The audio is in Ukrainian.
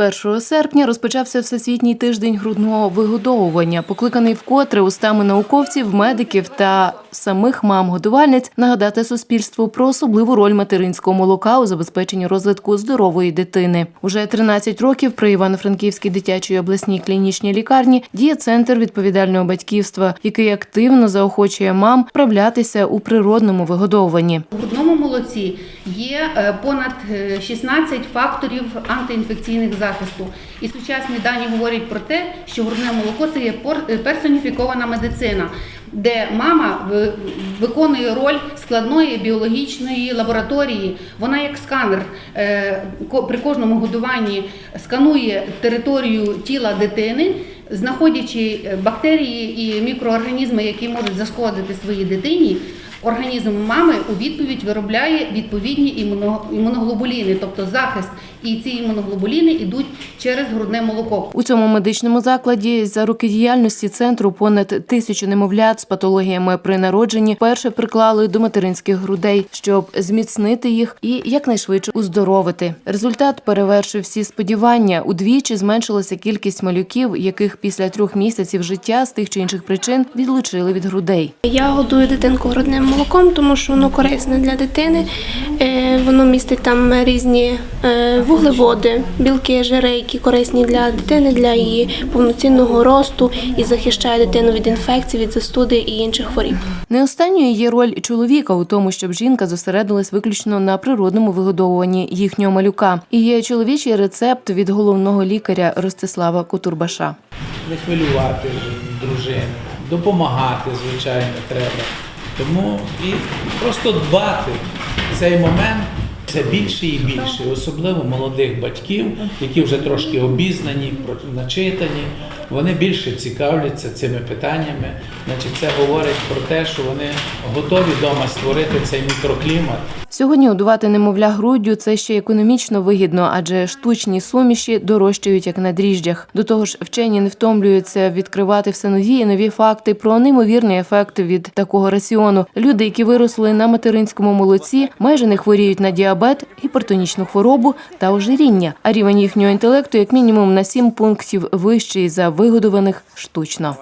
1 серпня розпочався Всесвітній тиждень грудного вигодовування, покликаний вкотре устами науковців, медиків та самих мам-годувальниць нагадати суспільству про особливу роль материнського молока у забезпеченні розвитку здорової дитини. Уже 13 років при Івано-Франківській дитячій обласній клінічній лікарні діє центр відповідального батьківства, який активно заохочує мам вправлятися у природному вигодовуванні. Молоці є е, понад е, 16 факторів антиінфекційних захисту. І сучасні дані говорять про те, що грудне молоко це є е, персоніфікована медицина, де мама виконує роль складної біологічної лабораторії. Вона як сканер е, при кожному годуванні сканує територію тіла дитини. Знаходячи е, бактерії і мікроорганізми, які можуть зашкодити своїй дитині, організм мами у відповідь виробляє відповідні імуно- імуноглобуліни, тобто захист. І ці імуноглобуліни йдуть через грудне молоко. У цьому медичному закладі за роки діяльності центру понад тисячу немовлят з патологіями при народженні перше приклали до материнських грудей, щоб зміцнити їх і якнайшвидше уздоровити. Результат перевершив всі сподівання. Удвічі зменшилася кількість малюків, яких після трьох місяців життя з тих чи інших причин відлучили від грудей. Я годую дитинку грудним молоком, тому що воно корисне для дитини. Е, Воно містить там різні е, вуглеводи, білки, жири, які корисні для дитини, для її повноцінного росту і захищає дитину від інфекцій, від застуди і інших хворіб. Не останньою є роль чоловіка у тому, щоб жінка зосередилась виключно на природному вигодовуванні їхнього малюка. І є чоловічий рецепт від головного лікаря Ростислава Кутурбаша. не хвилювати дружину, допомагати, звичайно, треба. Тому і просто дбати цей момент все більше і більше, особливо молодих батьків, які вже трошки обізнані, начитані. Вони більше цікавляться цими питаннями. Значить, це говорить про те, що вони готові вдома створити цей мікроклімат, Сьогодні годувати немовля груддю це ще економічно вигідно, адже штучні суміші дорожчають як на дріжджах. До того ж, вчені не втомлюються відкривати все нові і нові факти про неймовірний ефект від такого раціону. Люди, які виросли на материнському молоці, майже не хворіють на діабет, гіпертонічну хворобу та ожиріння. А рівень їхнього інтелекту як мінімум на 7 пунктів вищий за вигодованих штучно.